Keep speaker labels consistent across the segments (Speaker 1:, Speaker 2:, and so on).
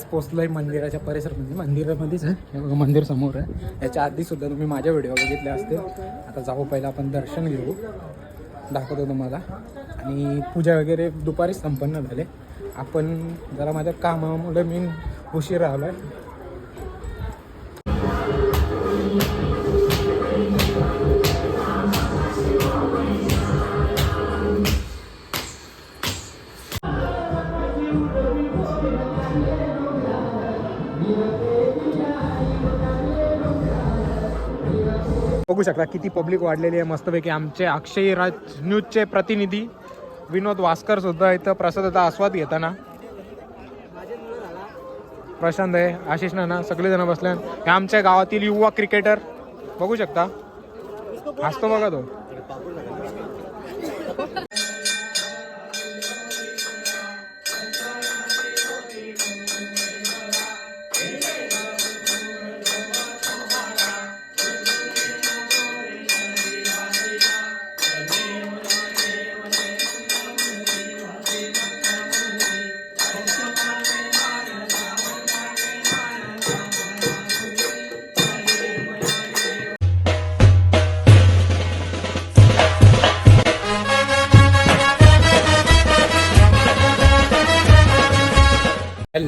Speaker 1: पोचलो आहे मंदिराच्या परिसरामध्ये म्हणजे मंदिरामध्येच आहे. बघा मंदिर समोर आहे. याच्या आधी सुद्धा तुम्ही माझ्या व्हिडिओ बघितले असते आता जाऊ पहिला आपण दर्शन घेऊ. दाखवतो तुम्हाला. आणि पूजा वगैरे दुपारी संपन्न झाले. आपण जरा माझ्या कामामुळे मी उशीर राहिलो आहे बघू शकता किती पब्लिक वाढलेली आहे मस्तपैकी आमचे अक्षय राज न्यूजचे प्रतिनिधी विनोद वास्कर सुद्धा इथं प्रसादाचा आस्वाद घेताना. प्रशांत आहे आशिष नाना सगळेजण बसले. हे आमच्या गावातील युवा क्रिकेटर बघू शकता. हसतो बघा तो.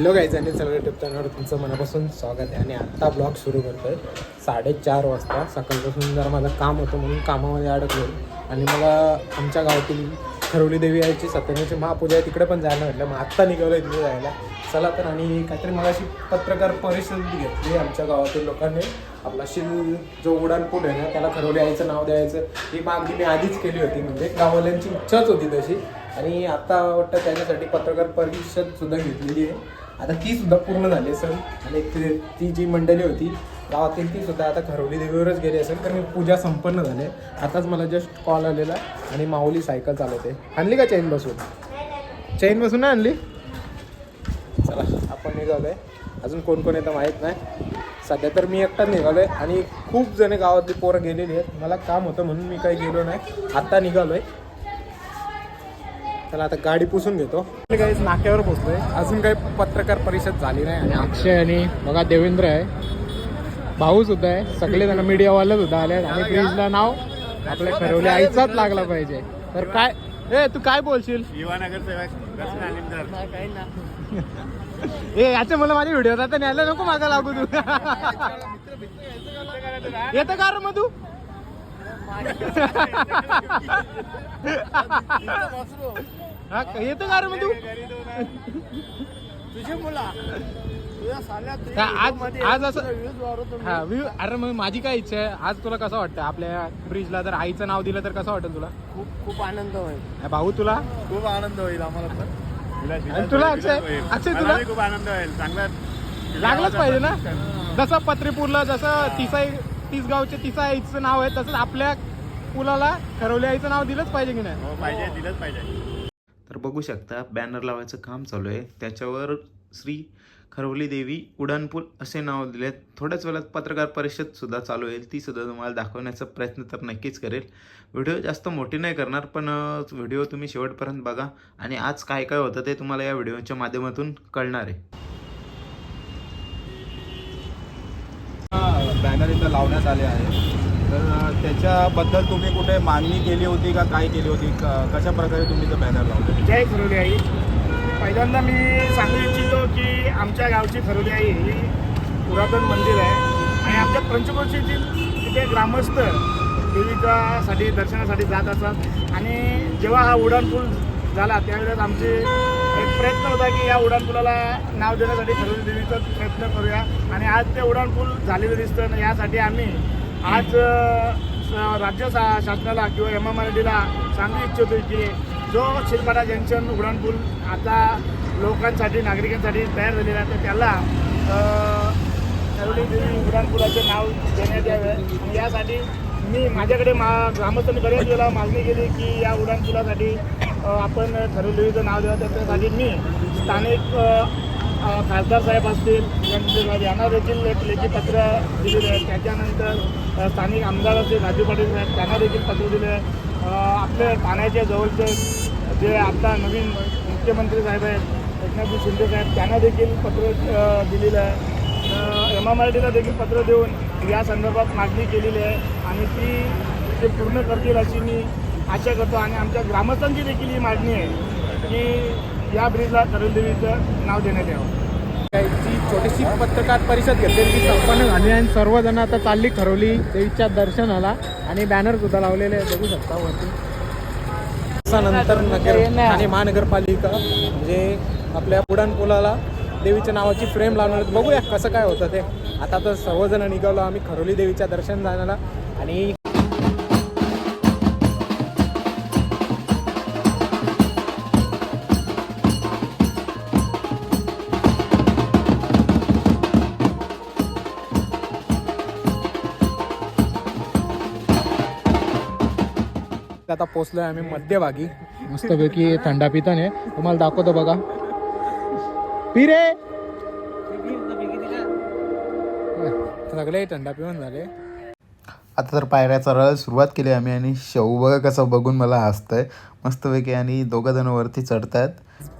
Speaker 1: हॅलो गाईज आणि सगळ्या युट्यूब चॅनलवर तुमचं मनापासून स्वागत आहे. आणि आत्ता ब्लॉग सुरू करतो आहे साडेचार वाजता. सकाळपासून जरा माझं काम होतं म्हणून कामामध्ये अडकलो आणि मला आमच्या गावातील खरवली देवी यायची सत्यनाची महापूजा आहे तिकडे पण जायला म्हटलं. मग आत्ता निघालो तिथे जायला. चला तर आणि काहीतरी मला अशी पत्रकार परिषद घेतली आमच्या गावातील लोकांनी. आपला शिल जो उडान आहे ना त्याला खरवली आईचं नाव द्यायचं. ही मागणी मी आधीच केली होती. म्हणजे गाववाल्यांची इच्छाच होती तशी. आणि आत्ता वाटतं त्याच्यासाठी पत्रकार परिषदसुद्धा घेतलेली आहे. आता ती सुद्धा पूर्ण झाली असेल. आणि ती- ती जी मंडळी होती गावातील ती सुद्धा आता खरवली देवीवरच गेली असेल कारण पूजा संपन्न झाली. आताच मला जस्ट कॉल आलेला आणि माऊली सायकल चालवते. आणली का चैन बसून? चैन बसून नाही आणली? चला आपण निघालो आहे अजून कोण कोण येतं माहीत नाही. सध्या तर मी एकटाच आहे आणि खूप जण गावातली पोरं गेलेली आहेत. मला काम होतं म्हणून मी काही गेलो नाही. आत्ता निघालो आहे चला आता गाडी पुसून घेतो. काही नाक्यावर पोचलोय. अजून काही पत्रकार परिषद झाली नाही आणि अक्षय आणि बघा देवेंद्र आहे. भाऊ सुद्धा आहे. सगळे जण मीडियावाले सुद्धा आले आहेत आणि ब्रिजला नाव आपल्या ठरवले आईचाच लागला पाहिजे. तर काय ए तू काय बोलशील? ए याचे मला माझे व्हिडिओ आता न्यायला नको मागा लागू तू. येतं का रे मधू? हा येतं का रे मधू?
Speaker 2: तुझी मुला. तुझ्या साल्या
Speaker 1: हा, आज आज असं हा व्यू अरे मग माझी काय इच्छा आहे? आज तुला कसं वाटतं? आपल्या ब्रिजला जर आईचं नाव दिलं तर कसं वाटेल तुला?
Speaker 2: खूप खूप आनंद होईल.
Speaker 1: भाऊ तुला?
Speaker 2: खूप आनंद होईल आम्हाला पण.
Speaker 1: आणि तुला अक्षय? अक्षय, तुला?
Speaker 2: खूप आनंद होईल. चांगला
Speaker 1: लागलंच पाहिजे ना? जसं पत्रीपूरला जसं तिसाई तीस गावचे तिसा आईचं नाव आहे तसंच आपल्या पुलाला खरवली आईचं नाव दिलंच पाहिजे की नाही?
Speaker 2: हो पाहिजे दिलंच पाहिजे.
Speaker 3: तर बघू शकता बॅनर लावायचं काम चालू आहे. त्याच्यावर श्री खरवली देवी उड्डाणपूल असे नाव दिले थोड्याच वेळात पत्रकार परिषद सुद्धा चालू होईल. तीसुद्धा तुम्हाला दाखवण्याचा प्रयत्न तर नक्कीच करेल. व्हिडिओ जास्त मोठी नाही करणार पण व्हिडिओ तुम्ही शेवटपर्यंत बघा. आणि आज काय काय होतं ते तुम्हाला या व्हिडिओच्या माध्यमातून कळणार आहे.
Speaker 4: बॅनर इथं लावण्यात आले आहे. तर त्याच्याबद्दल तुम्ही कुठे मागणी केली होती का काय केली होती? क- कशा प्रकारे तुम्ही तो बॅनर लावला?
Speaker 5: जय खरोली आई. पहिल्यांदा मी सांगू इच्छितो की आमच्या गावची खरोली आई ही पुरातन मंदिर आहे. आणि आमच्या पंचक्रोशीतील तिथे ग्रामस्थ देवीच्यासाठी दर्शनासाठी जात असतात. आणि जेव्हा हा उड्डाणपूल झाला त्यावेळेस आमचे एक प्रयत्न होता की या उड्डाणपुलाला नाव देण्यासाठी खरोली देवीचा प्रयत्न करूया. आणि आज ते उड्डाणपूल झालेलं दिसतं. आणि यासाठी आम्ही आज स- राज्य शासनाला किंवा एम एम आर डीला सांगू इच्छितो की जो शिलपाडा जंक्शन उड्डाणपूल आता लोकांसाठी नागरिकांसाठी तयार झालेला आहे तर त्याला अ, उड्डाणपुलाचे नाव देण्यात यावे. यासाठी मी माझ्याकडे मा ग्रामस्थांनी बऱ्याच वेळेला मागणी केली की या उड्डाणपुलासाठी आपण खरोली नाव द्यावं. तर मी स्थानिक खासदार साहेब असतील यांना देखील एक लेखी पत्र दिलेलं आहे. त्याच्यानंतर स्थानिक आमदार असे राजू पाटील साहेब त्यांना देखील पत्र दिले. आपले ठाण्याच्या जवळचे जे आता नवीन मुख्यमंत्री साहेब आहेत एकनाथजी शिंदे साहेब त्यांना देखील पत्र दिलेलं आहे. एम एम आर टीला देखील पत्र देऊन या संदर्भात मागणी केलेली आहे आणि ती ते पूर्ण करतील अशी मी आशा करतो आणि आमच्या ग्रामस्थांची देखील ही मागणी आहे की या ब्रिजला करुलदेवीचं नाव देण्यात यावं.
Speaker 1: ती छोटीशी पत्रकार परिषद घेतलेली ती संपन्न झाली. आणि सर्वजण आता चालली खरवली देवीच्या दर्शनाला आणि बॅनर सुद्धा लावलेले बघू शकता वरती. नंतर नगर आणि महानगरपालिका म्हणजे आपल्या पुलाला देवीच्या नावाची फ्रेम लावणार. बघूया कसं काय होतं ते. आता तर सर्वजण निघालो आम्ही खरोली देवीच्या दर्शन जाण्याला आणि आता पोचलोय आम्ही मध्यभागी. मस्तपैकी थंडा पिताने तुम्हाला दाखवतो बघा. पी रे सगळे थंडा पिऊन झाले
Speaker 3: आता तर पायऱ्या चढायला सुरुवात केली आम्ही आणि शेऊ बघा कसं बघून मला हसतंय. मस्तपैकी आणि दोघं जण वरती चढतायत.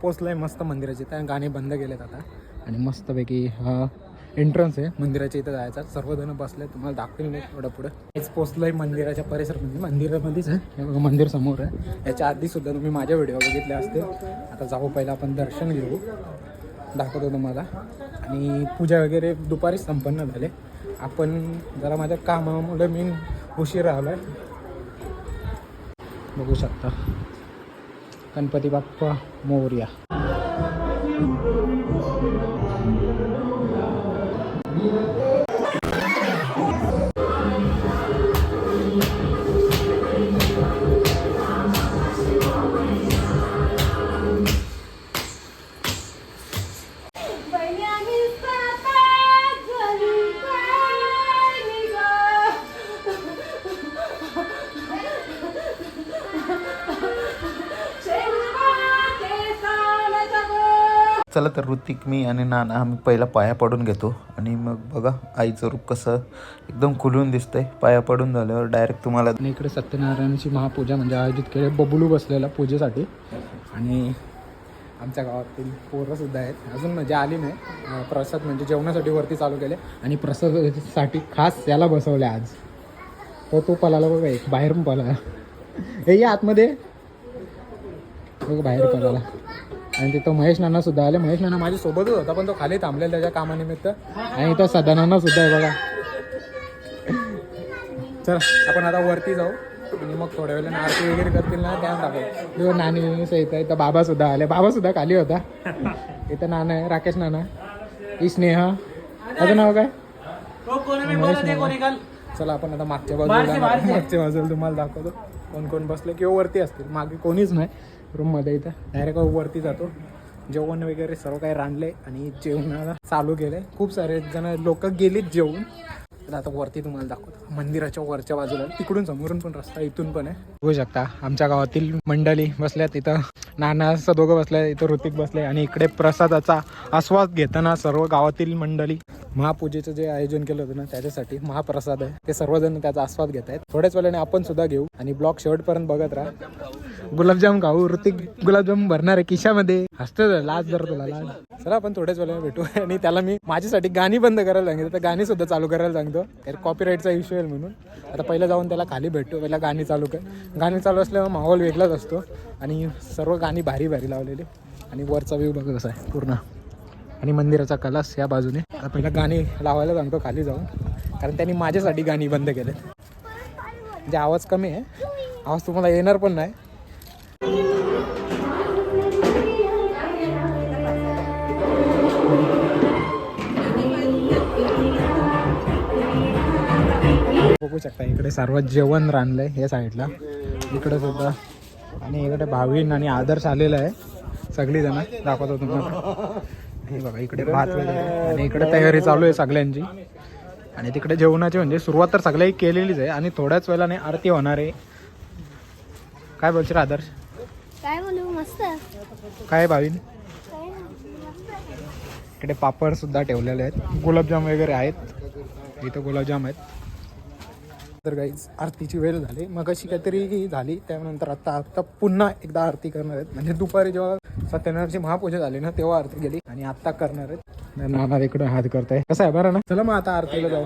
Speaker 1: पोचलोय मस्त मंदिराचे त्या गाणे बंद केलेत आता. आणि मस्तपैकी हा एंट्रन्स आहे मंदिराच्या इथं जायचा सर्वजण बसले तुम्हाला दाखवेल मी थोडं पुढं. हेच पोचलोय मंदिराच्या परिसरामध्ये म्हणजे मंदिरामध्येच आहे. हे बघा मंदिर समोर आहे. याच्या आधी सुद्धा तुम्ही माझ्या व्हिडिओ बघितले असते आता जाऊ पहिलं आपण दर्शन घेऊ. दाखवतो तुम्हाला. आणि पूजा वगैरे दुपारी संपन्न झाले. आपण जरा माझ्या कामामुळे मी उशीर राहिलो आहे बघू शकता. गणपती बाप्पा मोर्या.
Speaker 3: चला तर ऋतिक मी आणि नाना आम्ही पहिला पाया पडून घेतो. आणि मग बघा आईचं रूप कसं एकदम खुलून दिसतंय. पाया पडून झाल्यावर डायरेक्ट तुम्हाला
Speaker 1: आणि इकडे सत्यनारायणाची महापूजा म्हणजे आयोजित केली. बबलू बसलेला पूजेसाठी. आणि आमच्या गावातील पोरंसुद्धा आहेत. अजून म्हणजे आली नाही. प्रसाद म्हणजे जेवणासाठी वरती चालू केले. आणि प्रसादासाठी खास याला बसवले आज. तो तो पलाला बघा एक बाहेर पण पळाला हे या आतमध्ये. बघ बाहेर पळाला आणि तिथं महेश नाना सुद्धा आले. महेश नाना माझ्या सोबतच होता पण तो खाली थांबलेला त्याच्या कामानिमित्त. आणि तो सदानाना सुद्धा आहे बघा. चल आपण आता वरती जाऊ. आणि मग थोड्या वेळाने आरती वगैरे करतील ना त्या टाकू किंवा नानी येत आहे इथं बाबा सुद्धा आले. बाबा सुद्धा खाली होता. इथं नाना आहे राकेश नाना ही स्नेहा. त्याचं नाव काय. चला आपण आता मागच्या बाजूला मागच्या बाजूला तुम्हाला दाखवतो. कोण कोण बसले किंवा वरती असतील. मागे कोणीच नाही. रूममध्ये इथं. डायरेक्ट वरती जातो. जेवण वगैरे सर्व काही रांधले आणि जेवणाला चालू केले खूप सारे जण लोक गेलीत जेवून. तर आता वरती तुम्हाला दाखवतो. मंदिराच्या वरच्या बाजूला. तिकडून समोरून पण रस्ता इथून पण आहे. बघू शकता आमच्या गावातील मंडळी बसल्यात इथं. नाना असं दोघं बसल्या इथं ऋतिक बसले आणि इकडे प्रसादाचा आस्वाद घेताना सर्व गावातील मंडळी महापूजेचं जे आयोजन केलं होतं ना त्याच्यासाठी महाप्रसाद आहे. ते सर्वजण त्याचा आस्वाद घेत आहेत थोड्याच वेळाने आपण सुद्धा घेऊ आणि ब्लॉग शेवटपर्यंत बघत राहा. गुलाबजाम खाऊ ऋतिक गुलाबजाम भरणार आहे खिशामध्ये. हसतं लाज जर तुला लाज. चला आपण थोड्याच वेळेला भेटू. आणि त्याला मी माझ्यासाठी गाणी बंद करायला सांगितलं. तर गाणी सुद्धा चालू करायला सांगतो. तर कॉपीराईटचा इश्यू आहे म्हणून. आता पहिलं जाऊन त्याला खाली भेटतो पहिला गाणी चालू कर. गाणी चालू असल्यावर माहोल वेगळाच असतो. आणि सर्व गाणी भारी भारी लावलेली. आणि वरचा व्ह्यू बघत कसा आहे पूर्ण. आणि मंदिराचा कलास या बाजूने. आता पहिला गाणी लावायला सांगतो खाली जाऊन. कारण त्यांनी माझ्यासाठी गाणी बंद केले म्हणजे आवाज कमी आहे. आवाज तुम्हाला येणार पण नाही. बघू शकता इकडे सर्व जेवण रांधलंय या साईडला. इकडे सुद्धा. आणि इकडे भाविन आणि आदर्श आलेला आहे. सगळी जण दाखवतो तुम्हाला. हे बघा इकडे भात वगैरे. आणि इकडे तयारी चालू आहे सगळ्यांची. आणि तिकडे जेवणाची म्हणजे सुरुवात तर सगळ्याही केलेलीच आहे. आणि थोड्याच वेळाने आरती होणार आहे. काय बोलशील आदर्श?
Speaker 6: काय म्हणू मस्त.
Speaker 1: काय भाविन. इकडे पापड सुद्धा ठेवलेले आहेत. गुलाबजाम वगैरे आहेत. इथं गुलाबजाम आहेत. तर गाईज आरतीची वेळ झाली. मग अशी काहीतरी झाली त्यानंतर आता आता पुन्हा एकदा आरती करणार आहेत. म्हणजे दुपारी जेव्हा सत्यनारायणची महापूजा झाली ना तेव्हा आरती गेली. आणि आता करणार आहेत. नाना इकडे हात करताय. कसं आहे? बरं ना? चला मग आता आरतीला जाऊ.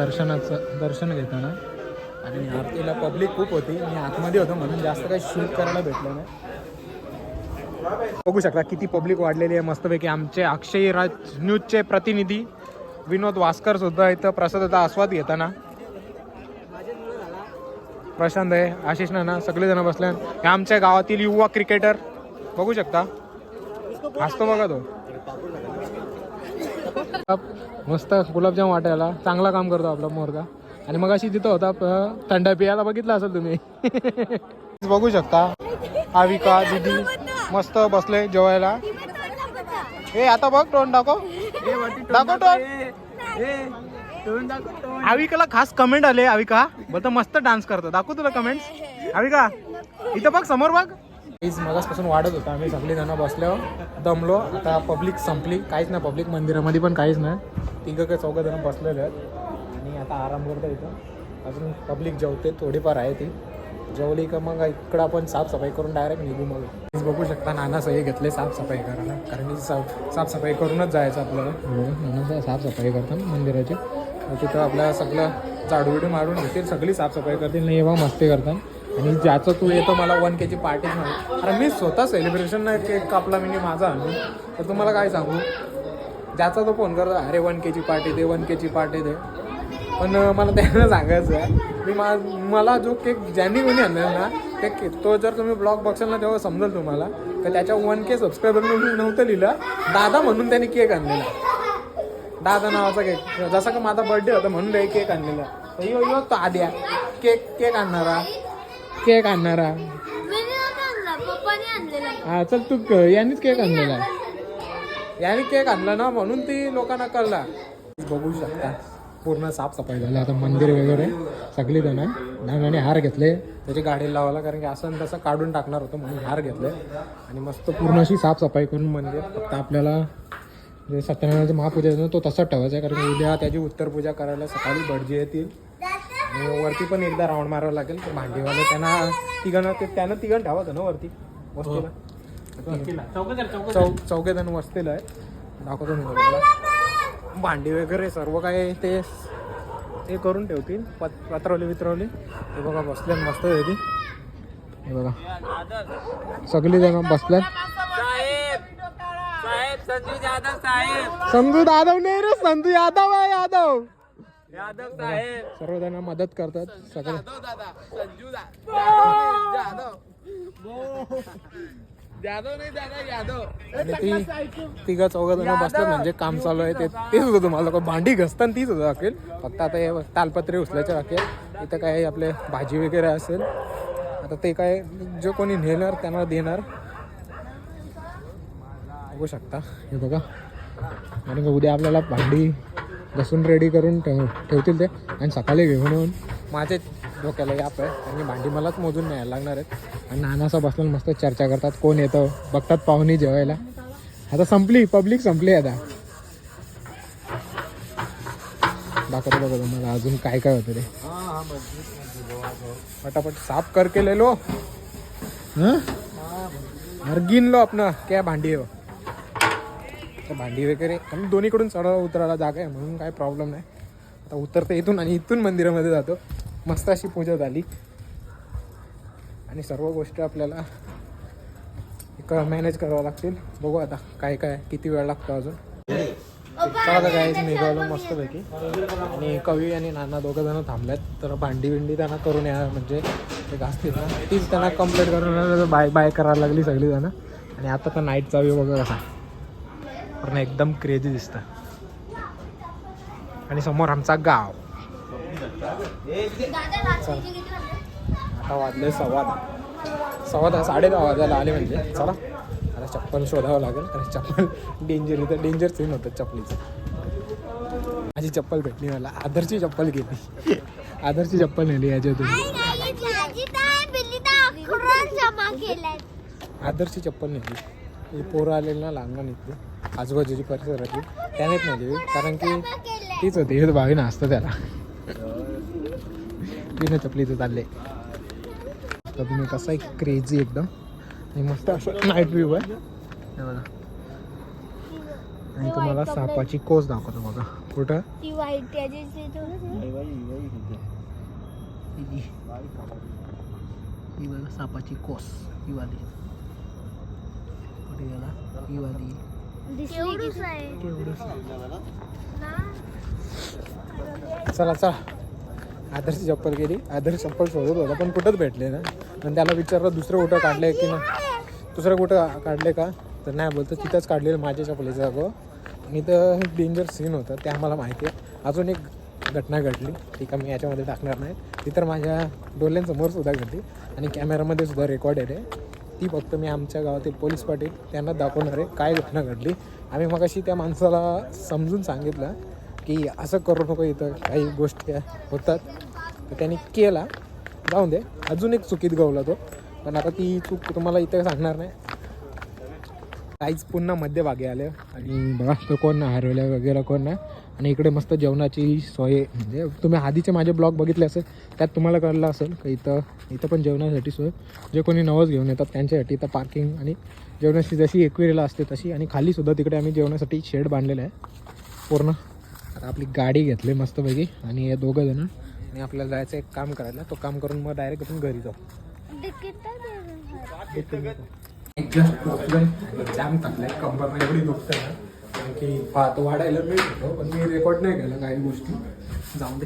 Speaker 1: दर्शनाचं दर्शन घेताना. आणि आरतीला पब्लिक खूप होती. मी आतमध्ये होतो म्हणून जास्त काही शूट करायला भेटलं नाही. बघू शकता किती पब्लिक वाढलेली आहे मस्तपैकी. आमचे अक्षय राज न्यूजचे प्रतिनिधी विनोद वास्कर सुद्धा इथं प्रसादाचा आस्वाद घेताना. प्रशांत आहे आशिष नाना सगळेजण बसले हे आमच्या गावातील युवा क्रिकेटर बघू शकता. हसतो बघा तो. मस्त गुलाबजाम वाटायला. चांगला काम करतो आपला मोरगा. आणि मग अशी तिथं होता थंडा पियाला बघितला असेल तुम्ही. बघू शकता. आविका दिदी मस्त बसले जेवायला. ए आता बघ तोंड दाखव. दाखव तोंड. आविकाला खास कमेंट आले आविका. बोलतो मस्त डान्स करतो. दाखव तुला कमेंट्स आविका इथं बघ समोर बघ. प्लीज मगासपासून वाढत होता. आम्ही सगळेजणं बसल्यावर बसलो दमलो. आता पब्लिक संपली. काहीच नाही पब्लिक मंदिरामध्ये पण काहीच नाही. तिघं काय चौघं जण बसलेले आहेत. आणि आता आराम करतो इथं. अजून पब्लिक जेवते थोडीफार आहे ती. जेवली का मग इकडं आपण साफसफाई करून डायरेक्ट निघू मग. बघू शकता नाना सही घेतले साफसफाई करायला. कारण की साफ साफसफाई करूनच जायचं आपल्याला. हो, नाना साफसफाई करतात मंदिराची. तिथं आपल्याला सगळं झाडू बिडू मारून घेतील सगळी साफसफाई करतील. नाही बा मस्ती करतात. आणि ज्याचं तू येतो मला वन केची पार्टी सांग अरे मी स्वतः सेलिब्रेशन नाही केक कापला मी माझा आणून तर तुम्हाला काय सांगू? ज्याचा तो फोन करतो अरे वन केची पार्टी दे वन केची पार्टी दे. पण मला त्यांना सांगायचं आहे मी मा मला जो केक ज्यांनी कोणी आणलेला ना ते केक तो जर तुम्ही ब्लॉग बघशाल ना तेव्हा समजेल तुम्हाला तर त्याच्या वन के सबस्क्रायबर नव्हतं लिहिलं दादा म्हणून त्यांनी केक आणलेला. दादा नावाचा केक जसा का माझा बर्थडे होता म्हणून एक केक आणलेला. तर यो यो तो आद्या केक केक आणणारा. केक आणणारा. हा चल तू यांनीच केक आणलेला. यांनी केक आणला ना म्हणून ती लोकांना कळला. बघू शकता. पूर्ण साफसफाई झाली. आता मंदिर वगैरे सगळी जण नानाने हार घेतले. त्याची गाडी लावायला कारण की असं तसं काढून टाकणार होतं म्हणून हार घेतले. आणि मस्त पूर्ण अशी साफसफाई करून मंदिर. फक्त आपल्याला जे सत्यनारायणाचं महापूजा तो तसाच ठेवायचा आहे कारण उद्या त्याची उत्तर पूजा करायला सकाळी भटजी येतील. आणि वरती पण एकदा राऊंड मारावं लागेल ते भांडीवाले त्यांना तिघांना ते त्यांना तिघांना ठेवायचं ना वरती? वस्तीला. चौ चौघे जण वस्तीला आहे. दाखवतो मी तुम्हाला. भांडी वगैरे सर्व काय ते ते करून ठेवतील. पत पत्रवली वित्रवली हे बघा बसले मस्त होती हे बघा. सगळी जण बसल्यात संजू जाधव नाही रे संजू यादव आहे यादव. सर्वजण मदत करतात. सगळे. आणि ती तिघा चौघा जण बसतात म्हणजे काम चालू आहे ते. तेच होतं तुम्हाला लोक भांडी घसताना तीच होतं राखेल फक्त आता हे तालपत्रे उचलायचे राखेल इथं काय आपले भाजी वगैरे असेल. आता ते काय जो कोणी नेणार त्यांना देणार. बघू शकता. हे बघा. आणि उद्या आपल्याला भांडी घसून रेडी करून ठेव ठेवतील ते. आणि सकाळी घेऊन येऊन माझे डोक्याला याप आहे. आणि भांडी मलाच मोजून न्यायला लागणार आहेत. आणि नानासा बसला मस्त चर्चा करतात. कोण येतं? बघतात पाहुणी जेवायला. आता संपली. पब्लिक संपली आता. दाखवतो बघा तुम्हाला अजून काय काय होतं ते. फटाफट साफ कर के ले लो हाँ? गिन लो अपना क्या भांडी हो. तर भांडी वगैरे. आणि दोन्हीकडून चढायला उतरायला जागा आहे म्हणून काय प्रॉब्लेम नाही. आता उतरतं इथून आणि इथून मंदिरामध्ये जातो. मस्त अशी पूजा झाली. आणि सर्व गोष्टी आपल्याला एक मॅनेज करावं लागतील. बघू आता काय काय किती वेळ लागतो अजून. चला काय निघालो मस्तपैकी. आणि कवी आणि नाना दोघं जण थांबल्यात. तर भांडी बिंडी त्यांना करून या म्हणजे ते घासतील ना. तीच त्यांना कंप्लीट करून बाय बाय करायला लागली सगळी जण. आणि आता तर नाईटचा व्यू बघा कसा पण एकदम क्रेझी दिसतं आणि समोर आमचा गाव आता वाजले सव्वा दहा सव्वा दहा साडे दहा वाजायला आले म्हणजे चला आता चप्पल शोधावं लागेल आणि चप्पल डेंजर इथं डेंजर सीन होतं चप्पलीचं माझी चप्पल भेटली मला आदरची चप्पल गेली आदरची चप्पल नेली याच्यातून
Speaker 6: जमा
Speaker 1: आदरची चप्पल नेली ही पोरं आलेली ना लहान इथली. आजूबाजूची परिसरातली त्यानेच नेली कारण की तीच होती. हे भावी असतं त्याला. तिने चपलीचं चालले. तर तुम्ही कसं आहे? क्रेझी एकदम. आणि मस्त असं नाईट व्ह्यू आहे. हे बघा. आणि तुम्हाला सापाची कोस दाखवतो बघा. कुठं? ही बघा सापाची कोस. ही वाली. ही वाली. चला चला. आदर्शची चप्पल गेली. आदर्श चप्पल शोधत होता पण कुठंच भेटले ना. पण त्याला विचारलं दुसरं कुठं काढले की ना? दुसरं कुठं काढले का? तर नाही बोलतो तिथंच काढलेलं माझ्या चप्पलीचं जागो आणि तर डेंजर सीन होतं ते आम्हाला माहिती आहे. अजून एक घटना घडली ती का मी याच्यामध्ये टाकणार नाही. ती तर माझ्या डोळ्यांसमोर सुद्धा घडली. आणि कॅमेरामध्ये सुद्धा रेकॉर्ड आहे. ती फक्त मी आमच्या गावातील पोलीस पाटील त्यांना दाखवणार आहे काय घटना घडली. आम्ही मग अशी त्या माणसाला समजून सांगितलं की असं करू नको इथं काही गोष्टी होतात. तर त्यांनी केला. जाऊन दे. अजून एक चुकीत गवला तो. पण आता ती चूक तुम्हाला इथं सांगणार नाही. काहीच पुन्हा मध्यभागी आले. आणि बघा तो कोण नाही हरवल्या वगैरे कोण नाही. आणि इकडे मस्त जेवणाची सोय. म्हणजे तुम्ही आधीचे माझे ब्लॉग बघितले असेल त्यात तुम्हाला कळलं असेल का इथं इथं पण जेवणासाठी सोय. जे कोणी नवस घेऊन येतात त्यांच्यासाठी इथं पार्किंग आणि जेवणाची जशी एकविरीला असते तशी. आणि खाली सुद्धा तिकडे आम्ही जेवणासाठी शेड बांधलेलं आहे. पूर्ण. आता आपली गाडी घेतली मस्तपैकी. आणि हे दोघं जण. आणि आपल्याला जायचं एक काम करायला. तो काम करून मग डायरेक्ट आपण घरी जाऊ. जस्ट पोचलोय जाम टाकलाय कंबरला एवढी दुखतं ना. कारण की पात वाढायला मिळत होतो पण मी रेकॉर्ड नाही केलं काही गोष्टी. जाऊ दे.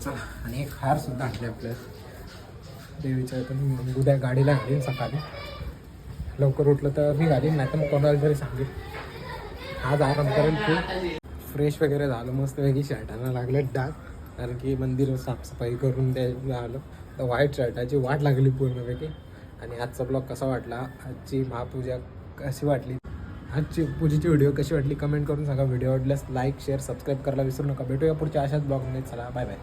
Speaker 1: चला आणि एक हार सुद्धा आणले आपल्याला. देवीच्या पण उद्या गाडीला घालीन सकाळी. लवकर उठलं तर मी घालीन नाही तर मग कोणाला तरी सांगेन. आज आराम करेल की फ्रेश वगैरे झालं मस्त वेगळी शर्टांना लागले डाग. कारण की मंदिर साफसफाई करून ते आलं. तर व्हाईट शर्टाची वाट लागली पूर्णपैकी. आणि आजचा ब्लॉग कसा वाटला? आजची महापूजा कशी वाटली? आजची पूजेची व्हिडिओ कशी वाटली? कमेंट करून सांगा. व्हिडिओ आवडल्यास लाईक शेअर सबस्क्राईब करायला विसरू नका. भेटूया पुढच्या अशाच ब्लॉगमध्ये चला बाय बाय